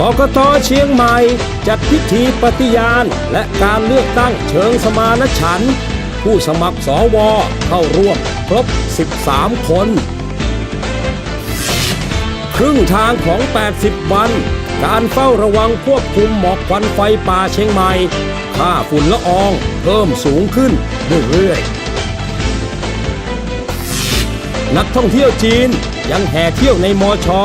กกตเชียงใหม่ จัดพิธีปฏิญาณ และการเลือกตั้งเชิงสมานฉันท์ผู้สมัครสวเข้าร่วมครบ 13 คน ครึ่งทางของ 80 วัน การเฝ้าระวังควบคุมหมอกควันไฟป่าเชียงใหม่ ค่าฝุ่นละอองเพิ่มสูงขึ้นเรื่อยๆนักท่องเที่ยวจีนยังแห่เที่ยวในมอชอ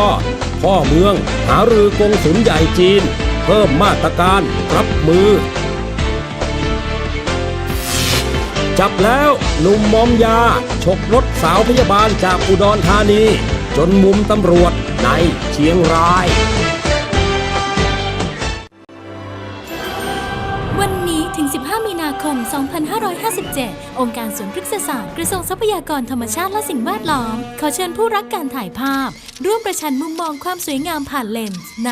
พ่อเมือง หารือกงสุลใหญ่จีน เพิ่มมาตรการรับมือ จับแล้วหนุ่มมอมยา ฉกรถสาวพยาบาลจากอุดรธานี จนมุมตำรวจในเชียงราย 2557 องค์การสวนพฤกษศาสตร์กระทรวงทรัพยากรธรรมชาติและสิ่งแวดล้อม ขอเชิญผู้รักการถ่ายภาพ ร่วมประชันมุมมองความสวยงามผ่านเลนส์ใน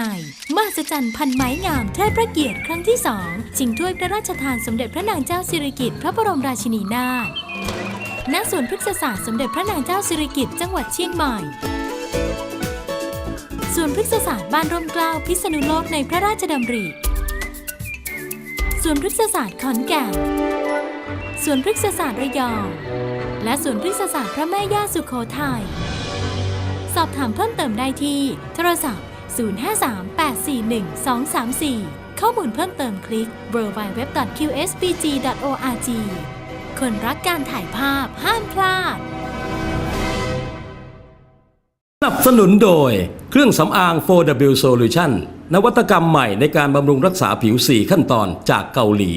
มหัศจรรย์พันไม้งามเทิดพระเกียรติครั้งที่2ชิงถ้วยพระราชทานสมเด็จพระนางเจ้าสิริกิติ์พระบรมราชินีนาถณสวนพฤกษศาสตร์สมเด็จพระนางเจ้าสิริกิติ์จังหวัดเชียงใหม่ส่วนพฤกษศาสตร์บ้านร่มเกล้าพิษณุโลกในพระราชดำริ ส่วนพฤกษศาสตร์ขอนแก่นส่วนพฤกษศาสตร์ระยอง และส่วนพฤกษศาสตร์พระแม่ย่าสุโขทัย สอบถามเพิ่มเติมได้ที่ โทรศัพท์ 053-841-234 ข้อมูลเพิ่มเติมคลิก www.qsbg.org คนรักการถ่ายภาพห้ามพลาด สนับสนุนโดยเครื่องสำอาง 4W Solution นวัตกรรมใหม่ในการบำรุงรักษาผิว 4 ขั้นตอนจากเกาหลี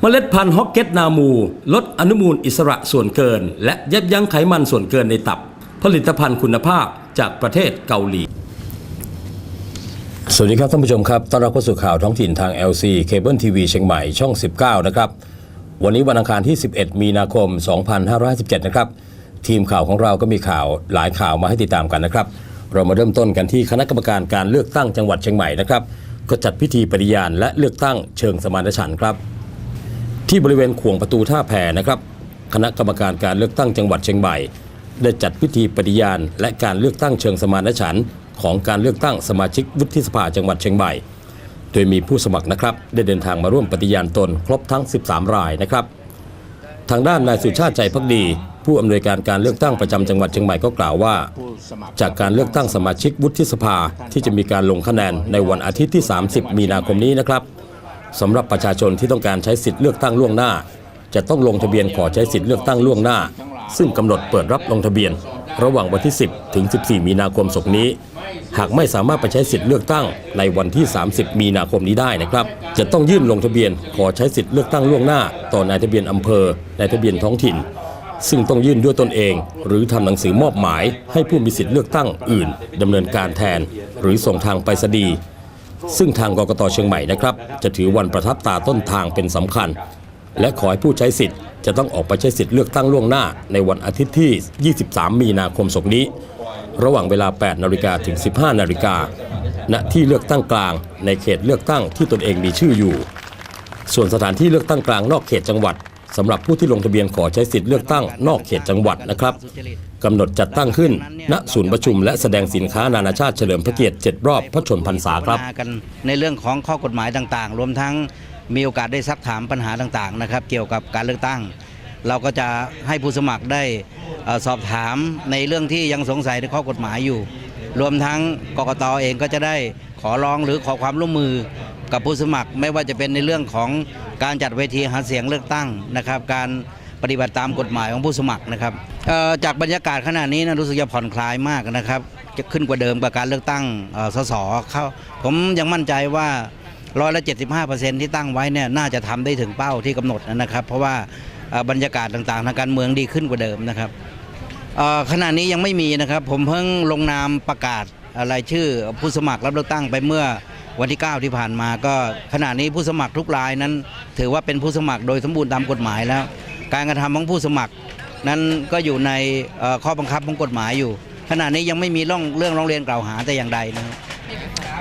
เมล็ดพันธุ์ฮอกเก็ตนามู ลดอนุมูลอิสระส่วนเกิน และยับยั้งไขมันส่วนเกินในตับ ผลิตภัณฑ์คุณภาพจากประเทศเกาหลี สวัสดีครับท่านผู้ชมครับ ต้อนรับเข้าสู่ข่าวท้องถิ่นทาง LC Cable TV เชียงใหม่ช่อง 19 นะครับ วันนี้วันอังคารที่ 11 มีนาคม 2557นะครับ ทีมข่าวของเราก็มีข่าวหลายข่าวมาให้ติดตามกันนะครับ เรามาเริ่มต้นกันที่คณะกรรมการการเลือกตั้งจังหวัดเชียงใหม่นะครับ ก็จัดพิธีปฏิญาณและเลือกตั้งเชิงสมานฉันท์ครับ ที่บริเวณขวงประตูท่าแพนะครับ คณะกรรมการการเลือกตั้งจังหวัดเชียงใหม่ ได้จัดพิธีปฏิญาณและการเลือกตั้งเชิงสมานฉันท์ของการเลือกตั้งสมาชิกวุฒิสภาจังหวัดเชียงใหม่ โดยมีผู้สมัครนะครับ ได้เดินทางมาร่วมปฏิญาณตนครบทั้ง 13 รายนะครับ ทางด้านนายสุชาติใจพักดี ผู้อำนวยการการเลือกตั้งประจำจังหวัดเชียงใหม่ก็กล่าวว่า จากการเลือกตั้งสมาชิกวุฒิสภาที่จะมีการลงคะแนนในวันอาทิตย์ที่ 30 มีนาคมนี้นะครับสำหรับประชาชนที่ต้องการใช้สิทธิ์เลือกตั้งล่วงหน้า จะต้องลงทะเบียนขอใช้สิทธิ์เลือกตั้งล่วงหน้า ซึ่งกำหนดเปิดรับลงทะเบียน ระหว่างวันที่ 10 ถึง 14 มีนาคมศกนี้ หากไม่สามารถไปใช้สิทธิ์เลือกตั้งในวันที่ 30 มีนาคมนี้ได้นะครับ จะต้องยื่นลงทะเบียนขอใช้สิทธิ์เลือกตั้งล่วงหน้า ต่อนายทะเบียนอำเภอนายทะเบียนท้องถิ่น ซึ่งต้องยื่นด้วยตนเอง หรือทำหนังสือมอบหมาย ให้ผู้มีสิทธิ์เลือกตั้งอื่นดำเนินการแทน หรือส่งทางไปรษณีย์ซึ่งทางกกตเชียงใหม่นะครับ จะถือวันประทับตาต้นทางเป็นสำคัญ และขอให้ผู้ใช้สิทธิ์จะต้องออกไปใช้สิทธิ์เลือกตั้งล่วงหน้าในวันอาทิตย์ที่ 23 มีนาคมศกนี้ ระหว่างเวลา 8 นาฬิกาถึง 15 นาฬิกา ณ ที่เลือกตั้งกลาง ในเขตเลือกตั้งที่ตนเองมีชื่ออยู่ ส่วนสถานที่เลือกตั้งกลางนอกเขตจังหวัดสำหรับผู้ที่ลงทะเบียนขอใช้สิทธิ์เลือกตั้งนอกเขตจังหวัดนะครับกำหนดจัดตั้งขึ้น ณ ศูนย์ประชุมและแสดงสินค้านานาชาติเฉลิมพระเกียรติ 7 รอบพระชนพรรษาครับ ในเรื่องของข้อกฎหมายต่างๆ รวมทั้ง มีโอกาสได้ซักถามปัญหาต่างๆนะครับเกี่ยวกับการเลือกตั้ง เราก็จะให้ผู้สมัครได้สอบถามในเรื่องที่ยังสงสัยในข้อกฎหมายอยู่ รวมทั้งกกตเองก็จะได้ขอร้องหรือขอความร่วมมือกับผู้สมัครไม่ว่าจะเป็นในเรื่องของการจัดเวทีหาเสียงเลือกตั้งนะครับ การปฏิบัติตามกฎหมายของผู้สมัครนะครับจากบรรยากาศขณะนี้นะรู้สึกจะผ่อนคลายมากนะครับ จะขึ้นกว่าเดิมกับการเลือกตั้งสสเข้าผมยังมั่นใจว่า ร้อยละ75เปอร์เซ็นที่ตั้งไว้เนี่ยน่าจะทำได้ถึงเป้าที่กำหนดนะครับ เพราะว่าบรรยากาศต่างๆ ทางการเมืองดีขึ้นกว่าเดิมนะครับขณะนี้ยังไม่มีนะครับ ผมเพิ่งลงนามประกาศรายชื่อผู้สมัครรับเลือกตั้งไปเมื่อวันที่ 9 ที่ผ่านมาก็ขณะนี้ผู้สมัครทุกรายนั้น ถือว่าเป็นผู้สมัครโดยสมบูรณ์ตามกฎหมายแล้ว การกระทำของผู้สมัคร นั้นก็อยู่ในข้อบังคับของกฎหมายอยู่ ขณะนี้ยังไม่มีร่องเรื่องร้องเรียนกล่าวหาแต่อย่างใดนะครับ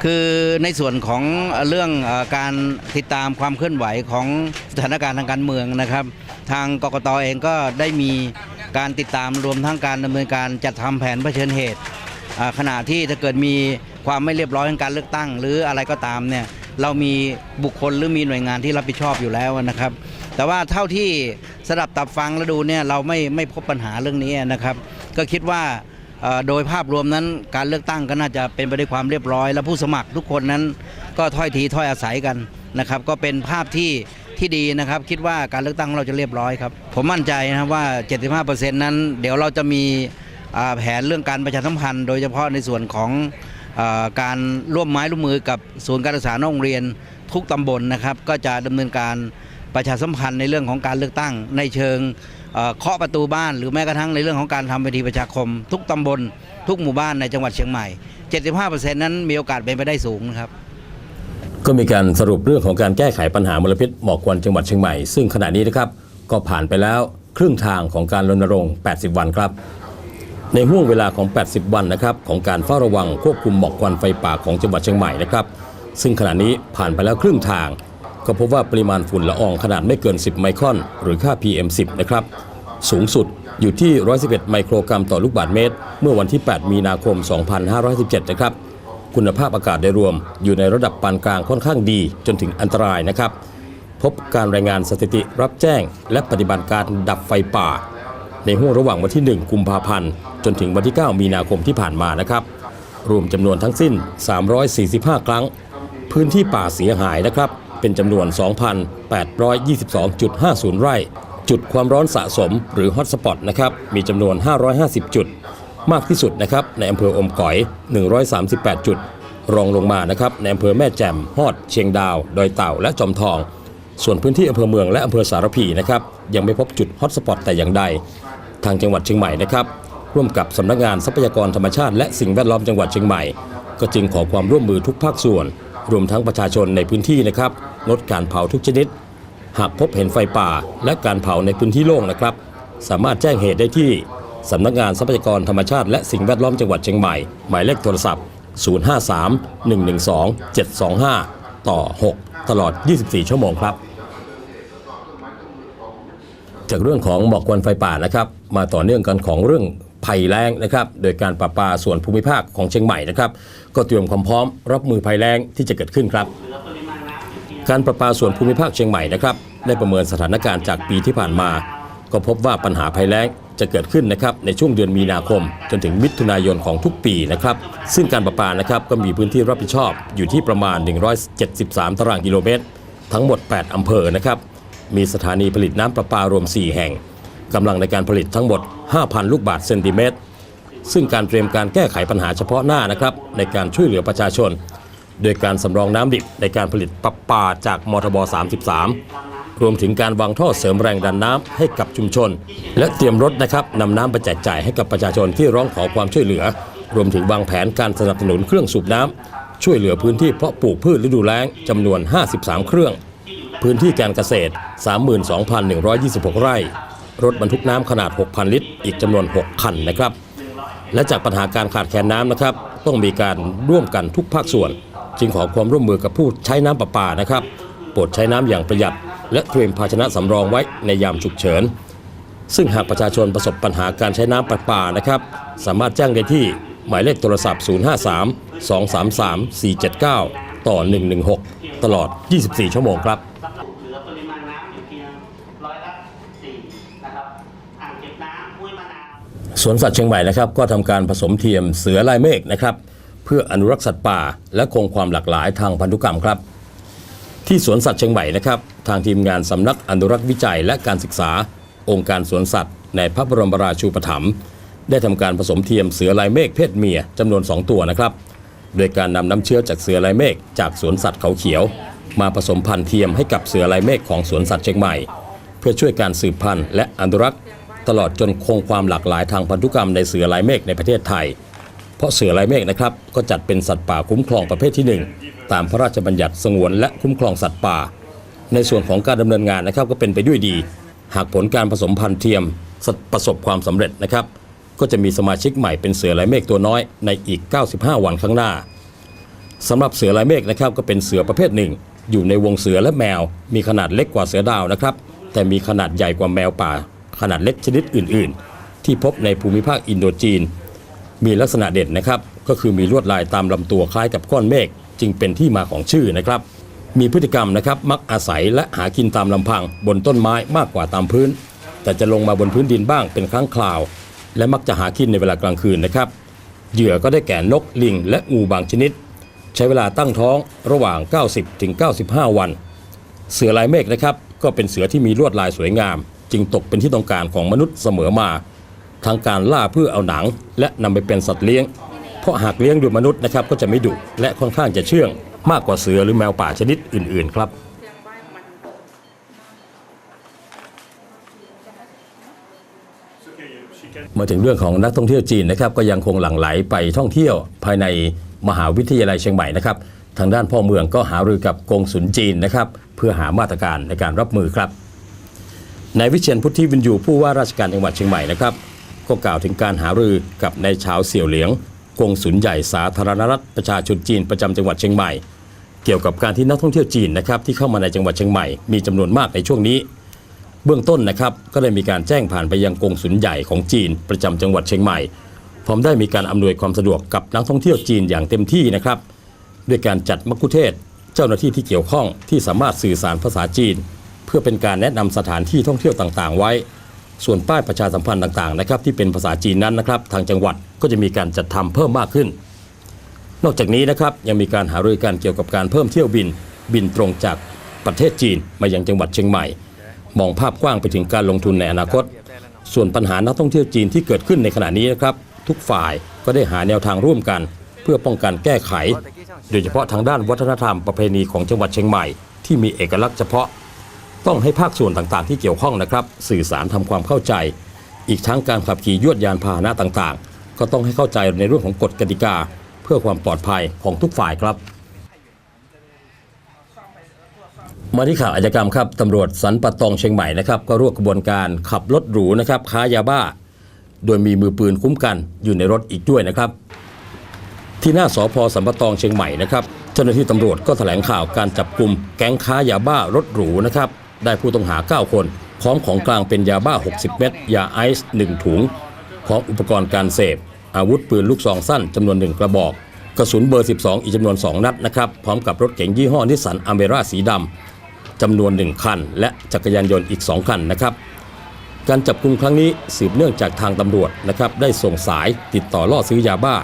คือในส่วนของเรื่องการติดตามความเคลื่อนไหวของสถานการณ์ทางการเมืองนะครับ ทางกกตเองก็ได้มีการติดตามรวมทั้งการดำเนินการจัดทำแผนเผชิญเหตุขณะที่ถ้าเกิดมีความไม่เรียบร้อยในการเลือกตั้ง หรืออะไรก็ตามเนี่ยเรามีบุคคลหรือมีหน่วยงานที่รับผิดชอบอยู่แล้วนะครับ แต่ว่าเท่าที่สดับตับฟังแล้วดูเนี่ยเราไม่ไม่พบปัญหาเรื่องนี้นะครับ ก็คิดว่า โดยภาพรวมนั้นการเลือกตั้งก็น่าจะเป็นไปด้วยความเรียบร้อย และผู้สมัครทุกคนนั้นก็ถ้อยทีถ้อยอาศัยกันนะครับ ก็เป็นภาพที่ที่ดีนะครับ คิดว่าการเลือกตั้งของเราจะเรียบร้อยครับ ผมมั่นใจนะครับว่า 75%นั้น เดี๋ยวเราจะมีแผนเรื่องการประชาสัมพันธ์ โดยเฉพาะในส่วนของอการร่วมไม้ร่วมมือกับศูนย์การศึกษาโรงเรียนทุกตำบลนะครับ ก็จะดำเนินการประชาสัมพันธ์ในเรื่องของการเลือกตั้งในเชิง เคาะประตูบ้านหรือแม้กระทั่งในเรื่องของการทำเวทีประชาคม ทุกตำบล ทุกหมู่บ้านในจังหวัดเชียงใหม่ 75%นั้นมีโอกาสเป็นไปได้สูงนะครับก็มีการสรุปเรื่องของการแก้ไขปัญหามลพิษหมอกควันจังหวัดเชียงใหม่ ซึ่งขณะนี้นะครับก็ผ่านไปแล้วครึ่งทางของการรณรงค์ 80 วันครับ ในห่วงเวลาของ 80 วันนะครับของการเฝ้าระวังควบคุมหมอกควันไฟป่าของจังหวัดเชียงใหม่นะครับ ซึ่งขณะนี้ผ่านไปแล้วครึ่งทาง ก็พบว่าปริมาณฝุ่นละอองขนาดไม่เกิน 10 ไมครอน หรือค่า PM10 นะครับ สูงสุดอยู่ที่ 111 ไมโครกรัมต่อลูกบาศก์เมตร เมื่อวันที่ 8 มีนาคม 2517 นะครับ คุณภาพอากาศโดยรวมอยู่ในระดับปานกลางค่อนข้างดีจนถึงอันตรายนะครับ พบการรายงานสถิติรับแจ้ง และปฏิบัติการดับไฟป่า ในห่วงระหว่างวันที่ 1 กุมภาพันธ์ จนถึงวันที่ 9 มีนาคมที่ผ่านมานะครับ รวมจำนวนทั้งสิ้น 345 ครั้ง พื้นที่ป่าเสียหายนะครับ เป็นจำนวน 2,822.50 ไร่ จุดความร้อนสะสมหรือฮอตสปอตนะครับ มีจำนวน 550 จุด มากที่สุดนะครับ ในอำเภออมก๋อย 138 จุด รองลงมานะครับ ในอำเภอแม่แจ่ม ฮอด เชียงดาว ดอยเต่า และจอมทอง ส่วนพื้นที่อำเภอเมืองและอำเภอสารพีนะครับ ยังไม่พบจุดฮอตสปอตแต่อย่างใด ทางจังหวัดเชียงใหม่นะครับร่วมกับสำนักงานทรัพยากรธรรมชาติและสิ่งแวดล้อมจังหวัดเชียงใหม่ ก็จึงขอความร่วมมือทุกภาคส่วน รวมทั้งประชาชนในพื้นที่นะครับงดการเผาทุกชนิด หากพบเห็นไฟป่าและการเผาในพื้นที่โล่งนะครับ สามารถแจ้งเหตุได้ที่สำนักงานทรัพยากรธรรมชาติและสิ่งแวดล้อมจังหวัดเชียงใหม่ หมายเลขโทรศัพท์ 053 112 725 ต่อ 6 ตลอด 24 ชั่วโมงครับ จากเรื่องของหมอกควันไฟป่านะครับ มาต่อเนื่องกันของเรื่อง ภัยแล้งนะครับโดยการประปาส่วนภูมิภาคของเชียงใหม่นะครับก็เตรียมความพร้อมรับมือภัยแล้งที่จะเกิดขึ้นครับ การประปาส่วนภูมิภาคเชียงใหม่นะครับได้ประเมินสถานการณ์จากปีที่ผ่านมา ก็พบว่าปัญหาภัยแล้งจะเกิดขึ้นนะครับในช่วงเดือนมีนาคม จนถึงมิถุนายนของทุกปีนะครับซึ่งการประปานะครับก็มีพื้นที่รับผิดชอบอยู่ที่ประมาณ 173 ตารางกิโลเมตร ทั้งหมด 8 อำเภอนะครับมีสถานีผลิตน้ำประปารวม 4 แห่ง กำลังในการผลิตทั้งหมด 5,000 ลูกบาศก์เซนติเมตร ซึ่งการเตรียมการแก้ไขปัญหาเฉพาะหน้านะครับในการช่วยเหลือประชาชน โดยการสำรองน้ำดิบในการผลิตประปาจากมทบ 33 รวมถึงการวางท่อเสริมแรงดันน้ำให้กับชุมชน และเตรียมรถนะครับนำน้ำไปแจกจ่ายให้กับประชาชนที่ร้องขอความช่วยเหลือ รวมถึงวางแผนการสนับสนุนเครื่องสูบน้ำช่วยเหลือพื้นที่เพาะปลูกพืชฤดูแล้งจำนวน 53 เครื่อง พื้นที่การเกษตร 32,126 ไร่ รถบรรทุกน้ำขนาด 6,000 ลิตร อีกจำนวน 6 คันนะครับ และจากปัญหาการขาดแคลนน้ำนะครับ ต้องมีการร่วมกันทุกภาคส่วน จึงขอความร่วมมือกับผู้ใช้น้ำประปานะครับโปรดใช้น้ำอย่างประหยัด และเตรียมภาชนะสำรองไว้ในยามฉุกเฉิน ซึ่งหากประชาชนประสบปัญหาการใช้น้ำประปานะครับ สามารถแจ้งได้ที่หมายเลขโทรศัพท์ 053 233 479 ต่อ 116 ตลอด 24 ชั่วโมงครับ เหลือปริมาณน้ำอยู่เพียงร้อยละสี่นะครับอ่างเก็บน้ำห้วยมะนาว สวนสัตว์เชียงใหม่นะครับก็ทำการผสมเทียมเสือลายเมฆนะครับเพื่ออนุรักษ์สัตว์ป่า และคงความหลากหลายทางพันธุกรรมครับ ที่สวนสัตว์เชียงใหม่นะครับทางทีมงานสำนักอนุรักษ์วิจัยและการศึกษา องค์การสวนสัตว์ ในพระบรมราชูปถัมภ์ได้ทำการผสมเทียมเสือลายเมฆเพศเมียจำนวน 2 ตัวนะครับ โดยการนำน้ำเชื้อจากเสือลายเมฆจากสวนสัตว์เขาเขียว มาผสมพันธุ์เทียมให้กับเสือลายเมฆของสวนสัตว์เชียงใหม่ เพื่อช่วยการสืบพันธุ์และอนุรักษ์ ตลอดจนคงความหลากหลายทางพันธุกรรมในเสือลายเมฆในประเทศไทย เพราะเสือลายเมฆนะครับก็จัดเป็นสัตว์ป่าคุ้มครองประเภทที่ 1 ตามพระราชบัญญัติสงวนและคุ้มครองสัตว์ป่า ในส่วนของการดำเนินงานนะครับก็เป็นไปด้วยดี หากผลการผสมพันธุ์เทียมประสบความสำเร็จนะครับก็จะมีสมาชิกใหม่เป็นเสือลายเมฆตัวน้อยในอีก 95 วันข้างหน้าสำหรับเสือลายเมฆนะครับก็เป็นเสือประเภทหนึ่ง อยู่ในวงเสือและแมว มีขนาดเล็กกว่าเสือดาวนะครับ แต่มีขนาดใหญ่กว่าแมวป่า ขนาดเล็กชนิดอื่น ๆ ที่พบในภูมิภาคอินโดจีน มีลักษณะเด่นนะครับ ก็คือมีลวดลายตามลำตัวคล้ายกับก้อนเมฆจึงเป็นที่มาของชื่อนะครับ มีพฤติกรรมนะครับมักอาศัยและหากินตามลำพังบนต้นไม้มากกว่าตามพื้น แต่จะลงมาบนพื้นดินบ้างเป็นครั้งคราว และมักจะหากินในเวลากลางคืนนะครับเหยื่อก็ได้แก่นกลิง และงูบางชนิด ใช้เวลาตั้งท้องระหว่าง 90ถึง95 วัน เสือลายเมฆนะครับ ก็เป็นเสือที่มีลวดลายสวยงาม จึงตกเป็นที่ต้องการของมนุษย์เสมอมา ทั้งการล่าเพื่อเอาหนัง และนำไปเป็นสัตว์เลี้ยง เพราะหากเลี้ยงโดยมนุษย์นะครับก็จะไม่ดุและค่อนข้างจะเชื่อง มากกว่าเสือหรือแมวป่าชนิดอื่น ๆ ครับมาถึงเรื่องของนักท่องเที่ยวจีนนะครับก็ยังคงหลั่งไหลไปท่องเที่ยวภายในมหาวิทยาลัยเชียงใหม่นะครับทางด้านพ่อเมืองก็หารือกับกงสุลจีนนะครับเพื่อหามาตรการในการรับมือครับ นายวิเชียนพุทธิวินยูผู้ว่าราชการจังหวัดเชียงใหม่นะครับ ก็กล่าวถึงการหารือกับนายชาวเสี่ยวเหลียงกงสุลใหญ่สาธารณรัฐประชาชนจีนประจำจังหวัดเชียงใหม่ เกี่ยวกับการที่นักท่องเที่ยวจีนนะครับที่เข้ามาในจังหวัดเชียงใหม่มีจำนวนมากในช่วงนี้ เบื้องต้นนะครับก็ได้มีการแจ้งผ่านไปยังกงสุลใหญ่ของจีนประจำจังหวัดเชียงใหม่พร้อมได้มีการอำนวยความสะดวกกับนักท่องเที่ยวจีนอย่างเต็มที่นะครับด้วยการจัดมักคุเทศเจ้าหน้าที่ที่เกี่ยวข้องที่สามารถสื่อสารภาษาจีน พื่อเป็นการแนะนำสถานที่ท่องเที่ยวต่างๆ ไว้ ส่วนป้ายประชาสัมพันธ์ต่างๆนะครับที่เป็นภาษาจีนนั้นนะครับทางจังหวัดก็จะมีการจัดทำเพิ่มมากขึ้น นอกจากนี้นะครับยังมีการหารือกันเกี่ยวกับการเพิ่มเที่ยวบิน บินตรงจากประเทศจีนมายังจังหวัดเชียงใหม่ มองภาพกว้างไปถึงการลงทุนในอนาคต ส่วนปัญหานักท่องเที่ยวจีนที่เกิดขึ้นในขณะนี้นะครับทุกฝ่ายก็ได้หาแนวทางร่วมกัน เพื่อป้องกันแก้ไข โดยเฉพาะทางด้านวัฒนธรรมประเพณีของจังหวัดเชียงใหม่ ที่มีเอกลักษณ์เฉพาะ ต้องให้ภาคส่วนต่างๆ ที่เกี่ยวข้องนะครับ สื่อสารทำความเข้าใจ อีกทั้งการขับขี่ยวดยานพาหนะต่างๆ ก็ต้องให้เข้าใจในเรื่องของกฎกติกา เพื่อความปลอดภัยของทุกฝ่ายครับมาที่ข่าวอาชญากรรมครับตำรวจสันปะตองเชียงใหม่นะครับก็รวบกระบวนการขับรถหรูนะครับค้ายาบ้า โดยมีมือปืนคุ้มกันอยู่ในรถอีกด้วยนะครับ ที่หน้าสพสันปะตองเชียงใหม่นะครับเจ้าหน้าที่ตำรวจก็แถลงข่าวการจับกลุ่มแก๊งค้ายาบ้ารถหรูนะครับ ได้ผู้ต้องหา 9 คน พร้อมของกลางเป็นยาบ้า 60 เม็ดยาไอซ์1ถุง พร้อมอุปกรณ์การเสพ อาวุธปืนลูกซองสั้นจำนวนหนึ่งกระบอก กระสุนเบอร์ 12 อีกจำนวน 2 นัดนะครับ พร้อมกับรถเก๋งยี่ห้อนิสสันอเมร่าสีดำจำนวนหนึ่งคัน และจักรยานยนต์อีก 2 คันนะครับการจับกลุ่มครั้งนี้สืบเนื่องจากทางตำรวจนะครับได้ส่งสายติดต่อล่อซื้อยาบ้า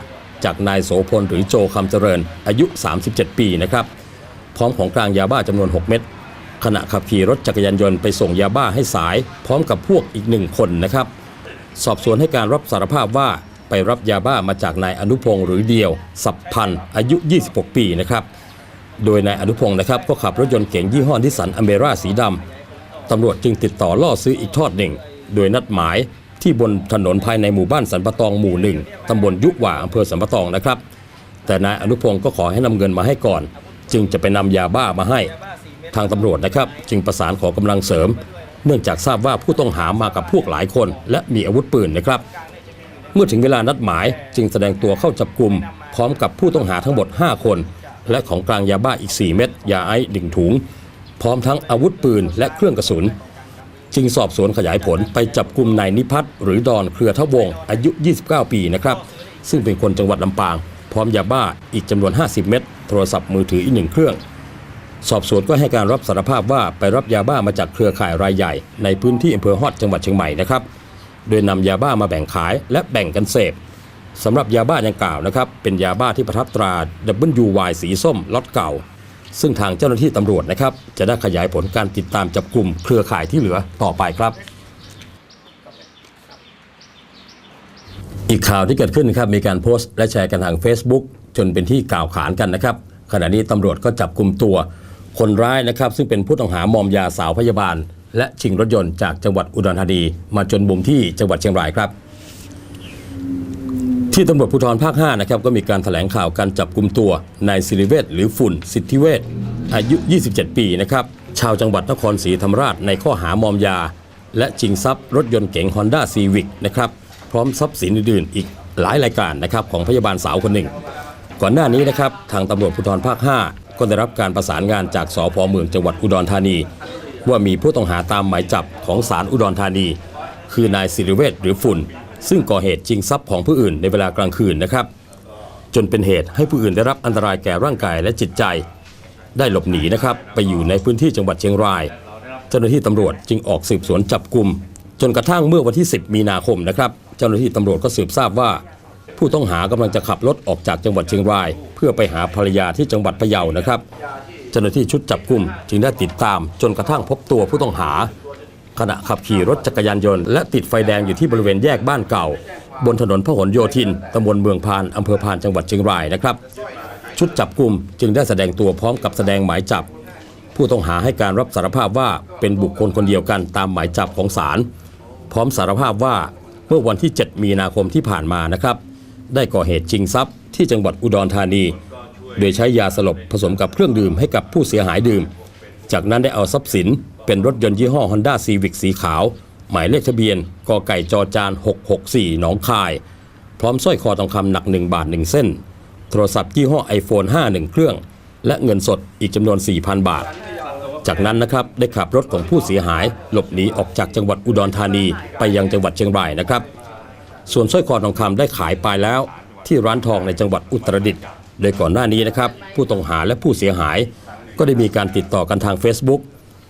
จากนายโสพลหรือโจคำเจริญอายุ 37 ปีนะครับพร้อมของกลางยาบ้าจำนวน 6 เม็ด ขณะขับขี่รถจักรยานยนต์ไปส่งยาบ้าให้สาย พร้อมกับพวกอีกหนึ่งคนนะครับ สอบสวนให้การรับสารภาพว่าไปรับยาบ้ามาจากนายอนุพงศ์หรือเดียว สับพันธ์อายุ 26 ปีนะครับ โดยนายอนุพงศ์นะครับก็ขับรถยนต์เก๋งยี่ห้อนิสสันอเมร่าสีดำตำรวจจึงติดต่อล่อซื้ออีกทอดหนึ่ง โดยนัดหมายที่บนถนนภายในหมู่บ้านสันปะตองหมู่หนึ่งตำบลยุหว่าอำเภอสันปะตองนะครับ แต่นายอนุพงศ์ก็ขอให้นำเงินมาให้ก่อน จึงจะไปนำยาบ้ามาให้ ทางตำรวจนะครับ จึงประสานขอกำลังเสริม เนื่องจากทราบว่าผู้ต้องหามากับพวกหลายคน และมีอาวุธปืนนะครับ เมื่อถึงเวลานัดหมายจึงแสดงตัวเข้าจับกลุ่มพร้อมกับผู้ต้องหาทั้งหมด 5 คน และของกลางยาบ้าอีก 4 เม็ดยาไอซ์หนึ่งถุง พร้อมทั้งอาวุธปืนและเครื่องกระสุน จึงสอบสวนขยายผลไปจับกลุ่มนายนิพัฒน์หรือดอนเครือทวงศ์อายุ 29 ปีนะครับ ซึ่งเป็นคนจังหวัดลำปาง พร้อมยาบ้าอีกจำนวน 50 เม็ดโทรศัพท์มือถืออีกหนึ่งเครื่อง สอบสวนก็ให้การรับสารภาพว่าไปรับยาบ้ามาจากเครือข่ายรายใหญ่ ในพื้นที่อำเภอฮอดจังหวัดเชียงใหม่นะครับ โดยนำยาบ้ามาแบ่งขายและแบ่งกันเสพสำหรับยาบ้าดังกล่าวนะครับ เป็นยาบ้าที่ประทับตรา WY สีส้มล็อตเก่า ซึ่งทางเจ้าหน้าที่ตำรวจนะครับ จะได้ขยายผลการติดตามจับกลุ่มเครือข่ายที่เหลือต่อไปครับอีกข่าวที่เกิดขึ้นครับมีการโพสต์และแชร์กันทาง Facebook จนเป็นที่กล่าวขานกันนะครับ ขณะนี้ตำรวจก็จับกลุ่มตัว คนร้ายนะครับซึ่งเป็นผู้ต้องหามอมยาสาวพยาบาล และชิงรถยนต์จากจังหวัดอุดรธานีมาจนมุมที่จังหวัดเชียงรายครับ ที่ตำรวจภูธรภาค 5 นะครับก็มีการถแถลงข่าวการจับกลุ่มตัวนายสิริเวชหรือฝุ่น สิทธิเวชอายุ 27 ปีนะครับชาวจังหวัดนครศรีธรรมราชในข้อหามอมยา และชิงทรัพย์รถยนต์เก๋ง Honda Civic นะครับพร้อมทรัพย์สินอื่นๆอีกหลายรายการนะครับของพยาบาลสาวคนหนึ่ง ก่อนหน้านี้นะครับทางตำรวจภูธรภาค 5 ก็ได้รับการประสานงานจากสพเมืองจังหวัดอุดรธานี ว่ามีผู้ต้องหาตามหมายจับของศาลอุดรธานี คือนายสิริเวชหรือฝุ่น ซึ่งก่อเหตุชิงทรัพย์ของผู้อื่นในเวลากลางคืนนะครับ จนเป็นเหตุให้ผู้อื่นได้รับอันตรายแก่ร่างกายและจิตใจ ได้หลบหนีนะครับไปอยู่ในพื้นที่จังหวัดเชียงราย เจ้าหน้าที่ตำรวจจึงออกสืบสวนจับกลุ่มจนกระทั่งเมื่อวันที่ 10 มีนาคมนะครับ เจ้าหน้าที่ตำรวจก็สืบทราบว่า ผู้ต้องหากำลังจะขับรถออกจากจังหวัดเชียงราย เพื่อไปหาภรรยาที่จังหวัดพะเยานะครับ เจ้าหน้าที่ชุดจับกลุ่มจึงได้ติดตามจนกระทั่งพบตัวผู้ต้องหา ขณะขับขี่รถจักรยานยนต์และติดไฟแดงอยู่ที่บริเวณแยกบ้านเก่า บนถนนพหลโยธินตำบลเมืองพานอำเภอพานจังหวัดเชียงรายนะครับ ชุดจับกลุ่มจึงได้แสดงตัวพร้อมกับแสดงหมายจับ ผู้ต้องหาให้การรับสารภาพว่าเป็นบุคคลคนเดียวกันตามหมายจับของศาลพร้อมสารภาพว่าเมื่อวันที่ 7 มีนาคมที่ผ่านมานะครับ ได้ก่อเหตุชิงทรัพย์ที่จังหวัดอุดรธานี โดยใช้ยาสลบผสมกับเครื่องดื่มให้กับผู้เสียหายดื่ม จากนั้นได้เอาทรัพย์สิน เป็นรถยนต์ยี่ห้อ Honda Civic สีขาว หมายเลขทะเบียนกไก่จอจาน 664 หนองคาย พร้อมสร้อยคอทองคำหนัก 1 บาท 1 เส้น โทรศัพท์ยี่ห้อ iPhone 5 1 เครื่อง และเงินสดอีกจำนวน 4,000 บาท จากนั้นนะครับได้ขับรถของผู้เสียหาย หลบหนีออกจากจังหวัดอุดรธานีไปยังจังหวัดเชียงรายนะครับ ส่วนสร้อยคอทองคำได้ขายไปแล้ว ที่ร้านทองในจังหวัดอุตรดิตถ์โดยก่อนหน้านี้นะครับ ผู้ต้องหาและผู้เสียหาย ก็ได้มีการติดต่อกันทาง Facebook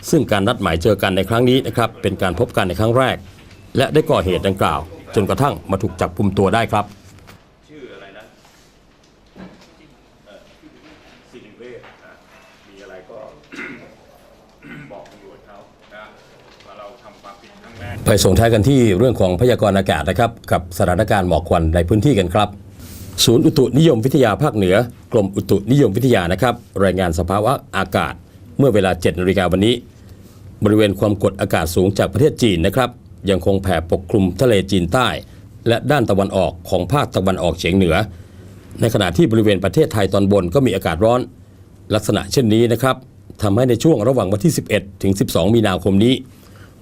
ซึ่งการนัดหมายเจอกันในครั้งนี้นะครับเป็นการพบกันในครั้งแรก และได้ก่อเหตุดังกล่าว จนกระทั่งมาถูกจับกุมตัวได้ครับ ชื่ออะไรนะเอ่อสิริเวชนะมีอะไรก็ บอกตำรวจเขานะว่าเราทำความผิดครั้งแรก ไปส่งท้ายกันที่เรื่องของพยากรณ์อากาศนะครับ กับสถานการณ์หมอกควันในพื้นที่กันครับ ศูนย์อุตุนิยมวิทยาภาคเหนือกรมอุตุนิยมวิทยานะครับ รายงานสภาวะอากาศเมื่อเวลา7นาฬิกาวันนี้ บริเวณความกดอากาศสูงจากประเทศจีนนะครับ ยังคงแผ่ปกคลุมทะเลจีนใต้ และด้านตะวันออกของภาคตะวันออกเฉียงเหนือ ในขณะที่บริเวณประเทศไทยตอนบนก็มีอากาศร้อน ลักษณะเช่นนี้นะครับทำให้ในช่วงระหว่างวันที่ 11 ถึง 12 มีนาคมนี้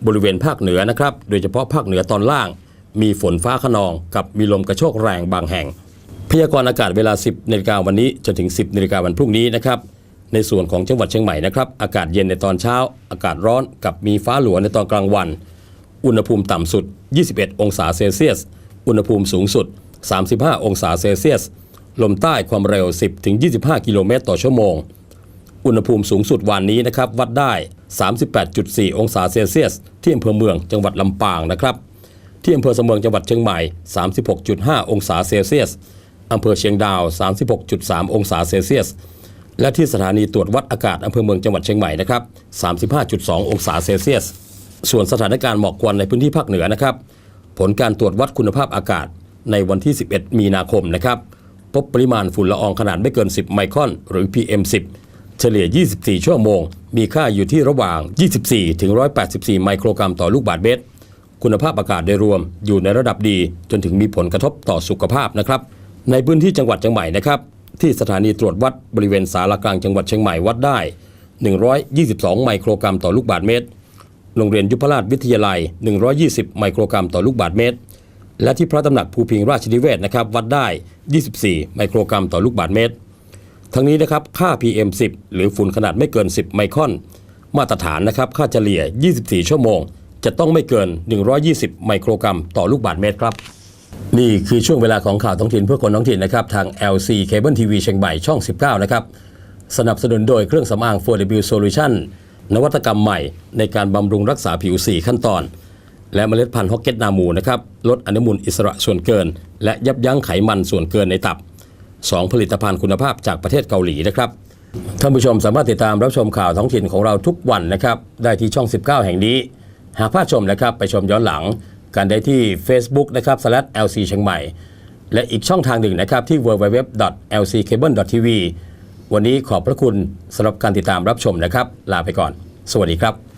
บริเวณภาคเหนือนะครับ โดยเฉพาะภาคเหนือตอนล่าง มีฝนฟ้าขนองกับมีลมกระโชกแรงบางแห่ง พยากรณ์อากาศเวลา 10นาฬิกาวันนี้จนถึง 10นาฬิกาวันพรุ่งนี้นะครับในส่วนของจังหวัดเชียงใหม่นะครับอากาศเย็นในตอนเช้า อากาศร้อนกับมีฟ้าหลวในตอนกลางวัน อุณหภูมิต่ำสุด 21 องศาเซลเซียส อุณหภูมิสูงสุด 35 องศาเซลเซียส ลมใต้ความเร็ว 10-25 กิโลเมตรต่อชั่วโมง อุณหภูมิสูงสุดวันนี้นะครับวัดได้ 38.4 องศาเซลเซียส ที่อำเภอเมืองจังหวัดลำปางนะครับ ที่อำเภอสะเมืองจังหวัดเชียงใหม่ 36.5 องศาเซลเซียสอำเภอเชียงดาว 36.3 องศาเซลเซียส และที่สถานีตรวจวัดอากาศอำเภอเมืองจังหวัดเชียงใหม่นะครับ 35.2 องศาเซลเซียส ส่วนสถานการณ์หมอกควันในพื้นที่ภาคเหนือนะครับ ผลการตรวจวัดคุณภาพอากาศในวันที่ 11 มีนาคมนะครับ พบปริมาณฝุ่นละอองขนาดไม่เกิน 10 ไมครอน หรือ PM10 เฉลี่ย 24 ชั่วโมง มีค่าอยู่ที่ระหว่าง 24 ถึง 184 ไมโครกรัมต่อลูกบาศก์เมตร คุณภาพอากาศโดยรวมอยู่ในระดับดีจนถึงมีผลกระทบต่อสุขภาพนะครับ ในพื้นที่จังหวัดเชียงใหม่นะครับ ที่สถานีตรวจวัดบริเวณสารกลางจังหวัดเชียงใหม่วัดได้ 122 ไมโครกรัมต่อลูกบาศก์เมตร โรงเรียนยุพราชวิทยาลัย 120 ไมโครกรัมต่อลูกบาศก์เมตร และที่พระตำหนักภูพิงราชนิเวศนะครับวัดได้ 24 ไมโครกรัมต่อลูกบาศก์เมตร ทั้งนี้นะครับค่า PM10 หรือฝุ่นขนาดไม่เกิน 10 ไมครอน มาตรฐานนะครับค่าเฉลี่ย 24 ชั่วโมง จะต้องไม่เกิน 120 ไมโครกรัม ต่อลูกบาศก์เมตรครับ นี่คือช่วงเวลาของข่าวท้องถิ่นเพื่อคนท้องถิ่นนะครับ ทาง LC Cable TV เชียงใหม่ช่อง 19 นะครับ สนับสนุนโดยเครื่องสำอาง 4W Solution นวัตกรรมใหม่ในการบำรุงรักษาผิว 4 ขั้นตอน และเมล็ดพันธุ์ฮอกเก็ตนามูนะครับลดอนุมูลอิสระส่วนเกิน และยับยั้งไขมันส่วนเกินในตับ 2 ผลิตภัณฑ์คุณภาพจากประเทศเกาหลีนะครับท่านผู้ชมสามารถติดตามรับชมข่าวท้องถิ่นของเราทุกวันนะครับ ได้ที่ช่อง 19 แห่งนี้ หากพลาดชมนะครับ ไปชมย้อนหลังกันได้ที่ Facebook นะครับ /lc เชียงใหม่ และอีกช่องทางหนึ่งนะครับ ที่ www.lccable.tv วันนี้ขอบพระคุณสำหรับการติดตามรับชมนะครับ ลาไปก่อน สวัสดีครับ